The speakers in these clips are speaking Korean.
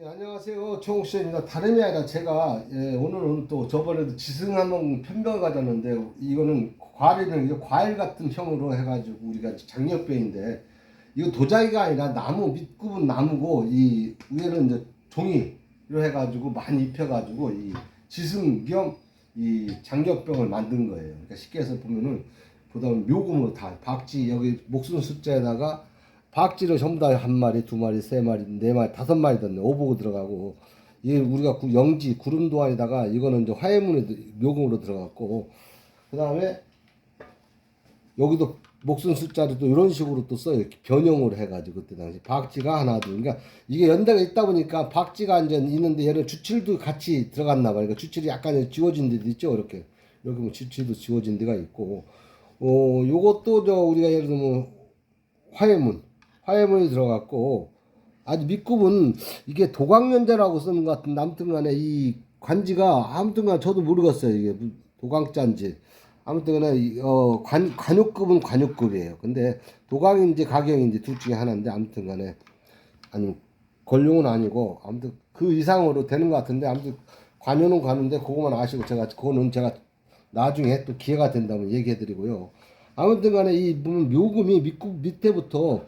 예, 안녕하세요. 최홍 씨입니다. 다름이 아니라 제가 예, 오늘은 또 저번에도 지승 한번 편병을 가졌는데 이거는 과일은 과일 같은 형으로 해가지고 우리가 장력배인데 이거 도자기가 아니라 나무 밑굽은 나무고 이 위에는 이제 종이로 해가지고 많이 입혀가지고 이 지승 겸이 장력병을 만든 거예요. 그러니까 쉽게 해서 보면은 보다 묘금으로 다 박쥐 여기 목숨 숫자에다가 박쥐를 전부 다 한 마리, 두 마리, 세 마리, 네 마리, 다섯 마리 던네. 오보고 들어가고. 이게 우리가 구- 영지 구름 도안에다가 이거는 이제 화해문에 묘금으로 들어갔고. 그 다음에 여기도 목숨 숫자를 또 이런 식으로 또 써요. 변형으로 해가지고 그때 당시 박쥐가 하나 둘. 그러니까 이게 연대가 있다 보니까 박쥐가 이제 있는데 얘는 주칠도 같이 들어갔나 봐요. 그러니까 주칠이 약간 지워진 데도 있죠. 이렇게. 이렇게 뭐 주칠도 지워진 데가 있고. 어 요것도 저 우리가 예를 들면 화해문 화해문이 들어갔고 아주 밑굽은 이게 도광연자라고 쓰는 것 같은데 아무튼간에 이 관지가 아무튼간 저도 모르겠어요. 이게 무- 도광자인지. 아무튼간에 이, 어 관, 관육급은 관육급이에요. 근데 도광인지 가경인지 둘 중에 하나인데 아무튼간에 아니 권룡은 아니고 아무튼 그 이상으로 되는 것 같은데 아무튼 관요는 가는데 그거만 아시고 제가 그거는 제가 나중에 또 기회가 된다면 얘기해드리고요. 아무튼간에 이 묘금이 밑구 밑에부터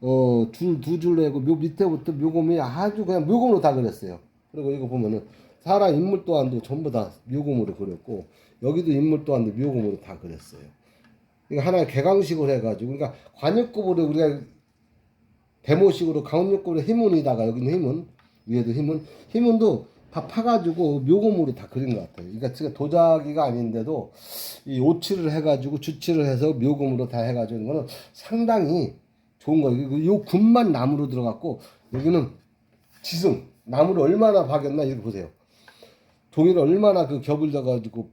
어줄 두줄 내고 묘 밑에부터 묘금이 아주 그냥 묘금으로 다 그렸어요. 그리고 이거 보면은 사람 인물 또한도 전부 다 묘금으로 그렸고 여기도 인물 또한도 묘금으로 다 그렸어요. 이거 하나의 개강식으로 해가지고 그러니까 관역급으로 우리가 데모식으로 강원역급으로 힘은이다가 여기는 힘은 위에도 힘은 힘은도 다 파가지고 묘금으로 다 그린 것 같아요. 그러니까 지금 도자기가 아닌데도 이 오칠을 해가지고 주칠을 해서 묘금으로 다 해가지고 이거는 상당히 좋은 거예요. 요 군만 나무로 들어갔고 여기는 지승 나무를 얼마나 박였나 이렇게 보세요. 종이를 얼마나 그 겹을 져가지고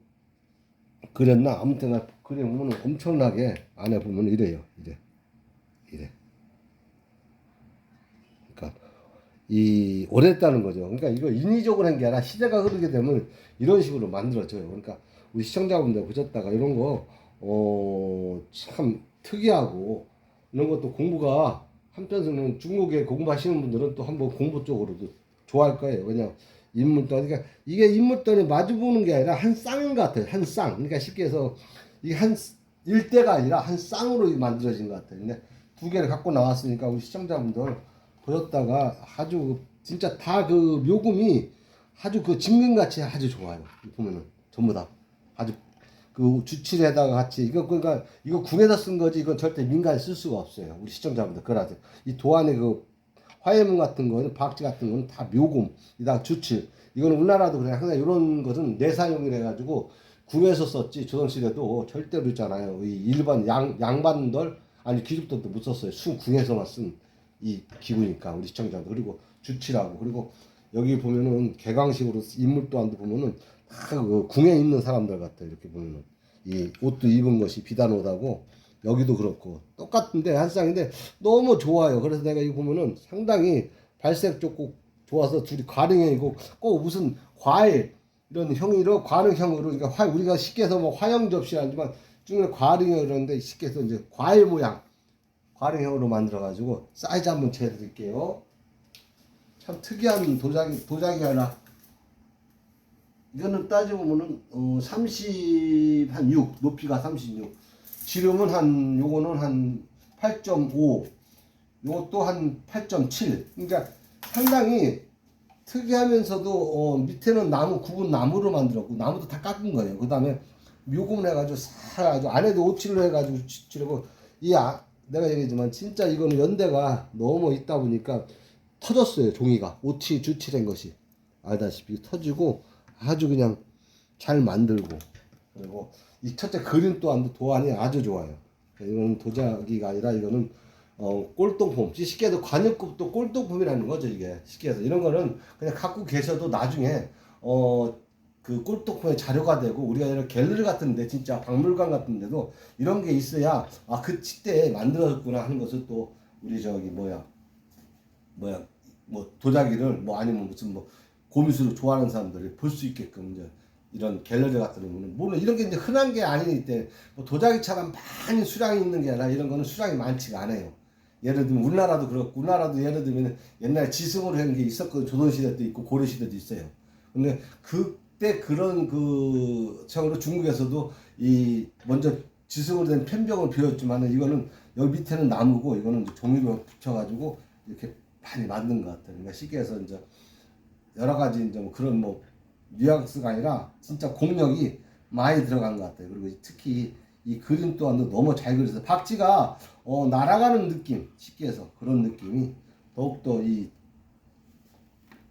그렸나 아무튼 그려보면 엄청나게 안에 보면 이래요. 이래 이래. 그러니까 이 오랬다는 거죠. 그러니까 이거 인위적으로 한 게 아니라 시대가 흐르게 되면 이런 식으로 만들어져요. 그러니까 우리 시청자분들 보셨다가 이런 거, 어, 참 특이하고 이런 것도 공부가 한편으로는 중국에 공부하시는 분들은 또 한번 공부 쪽으로도 좋아할 거예요. 왜냐 인물단 그러니까 이게 인물단이 마주 보는 게 아니라 한쌍 같아요. 한 쌍. 그러니까 쉽게 해서 이게 한 일대가 아니라 한 쌍으로 만들어진 것 같아요. 근데 두 개를 갖고 나왔으니까 우리 시청자분들 보셨다가 아주 진짜 다 그 묘금이 아주 그 진금같이 아주 좋아요. 보면은 전부 다 아주 그 주칠에다가 같이 이거 그러니까 이거 궁에다 쓴 거지 이건 절대 민간에 쓸 수가 없어요. 우리 시청자분들 그러세요. 이 도안의 그 화해문 같은 거는 박쥐 같은 거는 다 묘금 이다 주칠 이거는 우리나라도 그래 항상 이런 것은 내사용이라 해가지고 궁에서 썼지 조선시대도 절대로 있잖아요. 이 일반 양 양반들 아니 귀족들도 못 썼어요. 수 궁에서만 쓴 이 기구니까 우리 시청자들 그리고 주치라고 그리고 여기 보면은 개강식으로 인물 또한도 보면은 다그 궁에 있는 사람들 같아 이렇게 보면은 이 옷도 입은 것이 비단 옷하고 여기도 그렇고 똑같은데 한 쌍인데 너무 좋아요. 그래서 내가 이거 보면은 상당히 발색 좋고 좋아서 둘이 과릉형이고 꼭 무슨 과일 이런 형이로 과릉형으로 그러니까 화, 우리가 쉽게 해서 뭐 화형 접시라지만 중에 과릉형 이러는데 쉽게 해서 이제 과일 모양 과릉형으로 만들어 가지고 사이즈 한번 재드릴게요. 참 특이한 도자기 도자기 하나. 이거는 따지고 보면은 어, 30한 6, 높이가 36. 지름은 한 요거는 한 8.5. 요것도 한 8.7. 그러니까 상당히 특이하면서도 어, 밑에는 나무 굽은 나무로 만들었고 나무도 다 깎은 거예요. 그 다음에 묘금을 해가지고 살 아주 안에도 오칠로 해가지고 칠하고 이 아, 내가 얘기했지만 진짜 이거는 연대가 너무 있다 보니까 터졌어요 종이가 오칠 주칠한 것이 알다시피 터지고 아주 그냥 잘 만들고. 그리고 이 첫째 그림 또한 도안이 아주 좋아요. 이거는 도자기가 아니라 이거는 어 꼴동품. 쉽게 해서 관역급도 꼴동품이라는 거죠 이게. 쉽게 해서. 이런 거는 그냥 갖고 계셔도 나중에 어 그 꼴동품의 자료가 되고 우리가 이런 갤러리 같은데 진짜 박물관 같은데도 이런 게 있어야 아 그 시대에 만들어졌구나 하는 것을 또 우리 저기 뭐야 뭐야 뭐 도자기를 뭐 아니면 무슨 뭐 고미술을 좋아하는 사람들이 볼 수 있게끔 이제 이런 갤러리 같은 경우는 물론 이런 게 이제 흔한 게 아니기 때문에 뭐 도자기처럼 많이 수량이 있는 게 아니라 이런 거는 수량이 많지가 않아요. 예를 들면 우리나라도 그렇고 우리나라도 예를 들면 옛날에 지승으로 한 게 있었거든 조선시대 도 있고 고려시대도 있어요. 근데 그때 그런 그 처음으로 중국에서도 이 먼저 지승으로 된 편병을 비웠지만은 이거는 여기 밑에는 나무고 이거는 종이로 붙여가지고 이렇게 많이 만든 것 같아요. 그러니까 시계에서 이제 여러 가지 뭐 그런 뭐 뉘앙스가 아니라 진짜 공력이 많이 들어간 것 같아요. 그리고 특히 이 그림 또한 너무 잘 그려서 박쥐가 어, 날아가는 느낌 쉽게 해서 그런 느낌이 더욱더 이,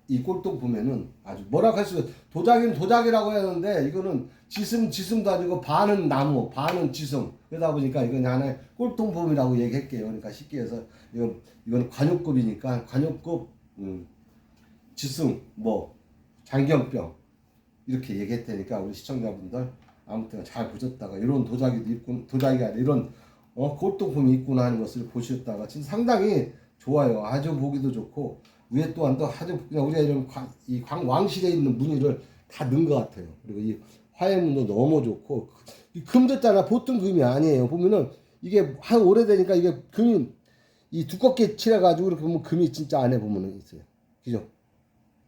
이 꼴통 보면은 아주 뭐라 할 수, 도자기는 도자기라고 하는데 이거는 지슴, 지슴도 아니고 반은 나무, 반은 지슴. 그러다 보니까 이건 하나의 꼴통품이라고 얘기할게요. 그러니까 쉽게 해서 이건, 이건 관역급이니까 관역급, 음, 지슴, 뭐, 장경병. 이렇게 얘기했다니까 우리 시청자분들 아무튼 잘 보셨다가 이런 도자기도 있고 도자기가 아니라 이런 어 골동품이 있구나 하는 것을 보셨다가 진짜 상당히 좋아요. 아주 보기도 좋고 위에 또한 또 아주 그냥 우리가 이런 광, 이 광, 왕실에 있는 무늬를 다 넣은 것 같아요. 그리고 이 화해문도 너무 좋고 이 금졌잖아 보통 금이 아니에요. 보면은 이게 한 오래되니까 이게 금이 이 두껍게 칠해가지고 이렇게 보면 금이 진짜 안에 보면은 있어요. 그죠?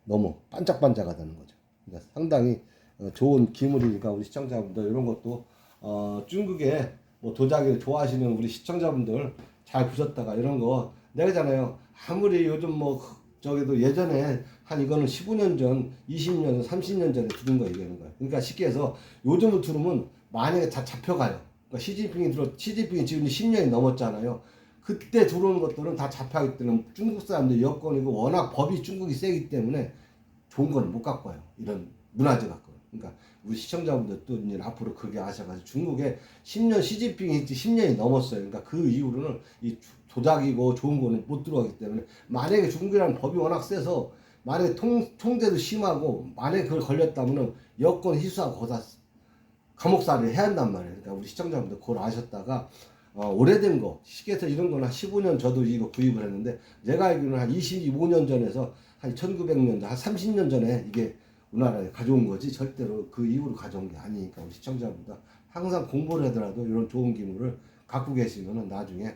너무 반짝반짝하다는 거죠. 그러니까 상당히 어, 좋은 기물이니까 우리 시청자분들 이런 것도 어, 중국에 뭐 도자기를 좋아하시는 우리 시청자분들 잘 보셨다가 이런 거 내가잖아요. 아무리 요즘 뭐 저기도 예전에 한 이거는 15년 전, 20년, 30년 전에 들은 거 얘기하는 거예요. 그러니까 쉽게 해서 요즘을 들으면 만약에 다 잡혀가요. 그러니까 시진핑이 들어 시진핑이 지금 10년이 넘었잖아요. 그때 들어오는 것들은 다 잡혀가기 때문에 중국 사람들 여건이고 워낙 법이 중국이 세기 때문에 좋은 거는 못 갖고 와요. 이런 문화재 갖고. 그러니까 우리 시청자분들도 이제 앞으로 그게 아셔가지고 중국에 10년 시진핑이 10년이 넘었어요. 그러니까 그 이후로는 이 도자기고 좋은 거는 못 들어가기 때문에 만약에 중국이라는 법이 워낙 세서 만약에 통, 통제도 심하고 만약에 그걸 걸렸다면은 여권 희수하고 거다 감옥살이를 해야 한단 말이에요. 그러니까 우리 시청자분들 그걸 아셨다가 어, 오래된 거 시계에서 이런 한 15년 저도 이거 구입을 했는데 내가 알기로는 한 25년 전에서 한 1900년 한 30년 전에 이게 우리나라에 가져온 거지 절대로 그 이후로 가져온 게 아니니까 우리 시청자분들 항상 공부를 하더라도 이런 좋은 기물을 갖고 계시면은 나중에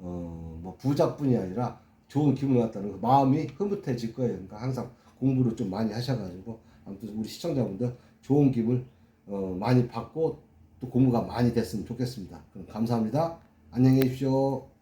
어 뭐 부자뿐이 아니라 좋은 기물 같다는 그 마음이 흐뭇해질 거예요. 그러니까 항상 공부를 좀 많이 하셔가지고 아무튼 우리 시청자분들 좋은 기물 어 많이 받고 또 공부가 많이 됐으면 좋겠습니다. 그럼 감사합니다. 안녕히 계십시오.